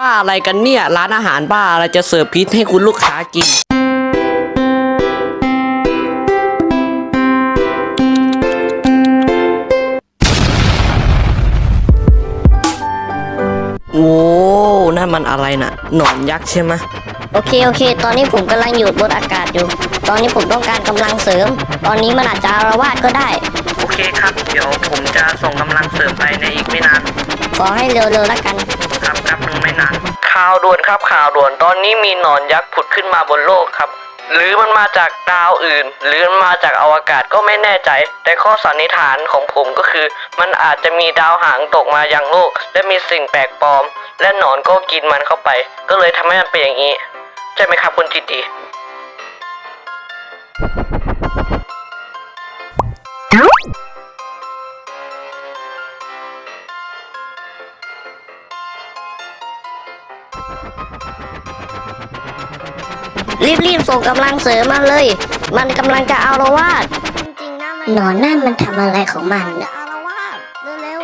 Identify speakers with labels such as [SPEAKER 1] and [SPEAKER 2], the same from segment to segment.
[SPEAKER 1] บ้าอะไรกันเนี่ย ร้านอาหารบ้าอะไรจะเสิร์ฟพิษให้คุณลูกค้ากิน โอ้นั่นมันอะไรน่ะ หนอนยักษ์ใช่ไหมะ
[SPEAKER 2] โอเคโอเค ตอนนี้ผมกำลังอยู่บนอากาศอยู่ ตอนนี้ผมต้องการกำลังเสริม ตอนนี้มันอาจจะอารวาสก็ได้
[SPEAKER 1] โอเคครับ เดี๋ยวผมจะส่งกำลังเสริมไปในอีกไม่นาน
[SPEAKER 2] ขอให้เร็วๆแล้วกัน
[SPEAKER 1] ข่าวด่วนครับข่าวด่วนตอนนี้มีหนอนยักษ์ผุดขึ้นมาบนโลกครับ หรือมันมาจากดาวอื่น หรือมันมาจากอวกาศก็ไม่แน่ใจ แต่ข้อสันนิษฐานของผมก็คือ มันอาจจะมีดาวหางตกมายังโลก และมีสิ่งแปลกปลอม และหนอนก็กินมันเข้าไป ก็เลยทำให้มันเป็นอย่างนี้ ใช่ไหมครับคุณจิตดี
[SPEAKER 2] รีบๆส่งกำลังเสริมมาเลย มันกำลังจะอารวาสจริงๆนะมันหนอนนั่นมันทำอะไรของมันจะอารวาสเร็ว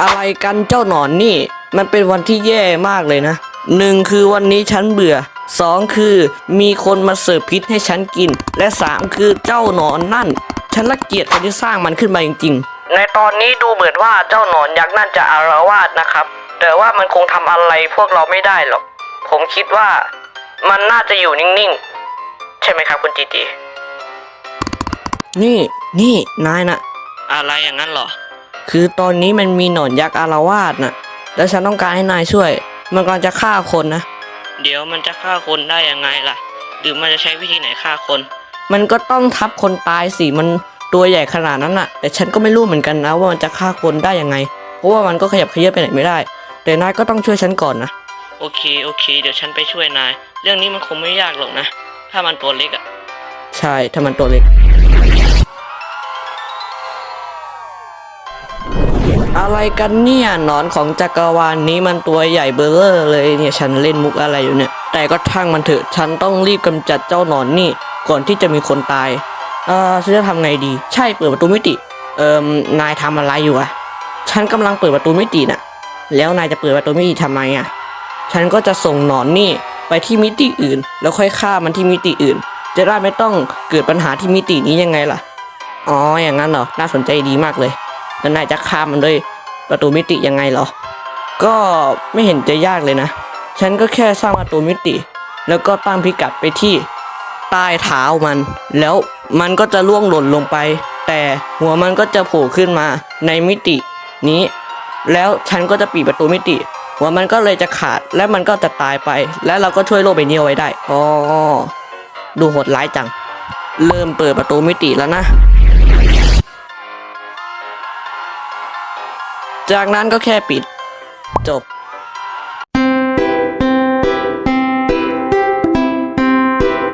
[SPEAKER 1] อะไรกันเจ้าหนอนนี่ มันเป็นวันที่แย่มากเลยนะหนึ่งคือวันนี้ฉันเบื่อสองคือมีคนมาเสิร์ฟพิษให้ฉันกิน และสามคือเจ้าหนอนนั่น ฉันละเกียจคนที่สร้างมันขึ้นมาจริงๆ ในตอนนี้ดูเหมือนว่าเจ้าหนอนยักษ์นั่นจะอารวาสนะครับ แต่ว่ามันคงทำอะไรพวกเราไม่ได้หรอก ผมคิดว่ามันน่าจะอยู่นิ่งๆ ใช่ไหมครับคุณจีจีนี่ นี่นายนะอะไรอย่างนั้นเหรอ คือตอนนี้มันมีหนอนยักษ์อารวาสน่ะ แล้วฉันต้องการให้นายช่วย มันกำลังจะฆ่าคนนะ เดี๋ยวมันจะฆ่าคนได้ยังไงล่ะ หรือมันจะใช้วิธีไหนฆ่าคน มันก็ต้องทับคนตายสิ มันตัวใหญ่ขนาดนั้นน่ะ แต่ฉันก็ไม่รู้เหมือนกันนะว่ามันจะฆ่าคนได้ยังไง เพราะว่ามันก็ขยับเขยื้อนไปไหนไม่ได้ แต่นายก็ต้องช่วยฉันก่อนนะ โอเคโอเค เดี๋ยวฉันไปช่วยนาย เรื่องนี้มันคงไม่ยากหรอกนะ ถ้ามันตัวเล็กอะใช่ ถ้ามันตัวเล็ก อะไรกันเนี่ยหนอนของจักรวาลนนี้มันตัวใหญ่เบ้อเร่อเลยเนี่ยฉันเล่นมุกอะไรอยู่เนี่ย แต่ก็ช่างมันเถอะ ฉันต้องรีบกำจัดเจ้าหนอนนี่ ก่อนที่จะมีคนตายเอ่อฉันจะทำไงดี ใช่เปิดประตูมิติ เอ่มนายทำอะไรอยู่อะฉันกำลังเปิดประตูมิติน่ะ แล้วนายจะเปิดประตูมิติทำไมอะ ฉันก็จะส่งหนอนนี่ไปที่มิติอื่น แล้วค่อยฆ่ามันที่มิติอื่น จะได้ไม่ต้องเกิดปัญหาที่มิตินี้ยังไงล่ะ อ๋อ อย่างนั้นเหรอ น่าสนใจดีมากเลย แล้วนายจะข้ามันด้วยประตูมิติยังไงเหรอ ก็ไม่เห็นจะยากเลยนะ ฉันก็แค่สร้างประตูมิติ แล้วก็ตั้งพิกัดไปที่ใต้เท้ามัน แล้วมันก็จะล่วงหล่นลงไป แต่หัวมันก็จะโผล่ขึ้นมาในมิตินี้ แล้วฉันก็จะปิดประตูมิติหัวมันก็เลยจะขาดและมันก็จะตายไป และเราก็ช่วยโลกใบนี้เอาไว้ได้อ๋อดูโหดร้ายจัง เริ่มเปิดประตูมิติแล้วนะ จากนั้นก็แค่ปิด จบ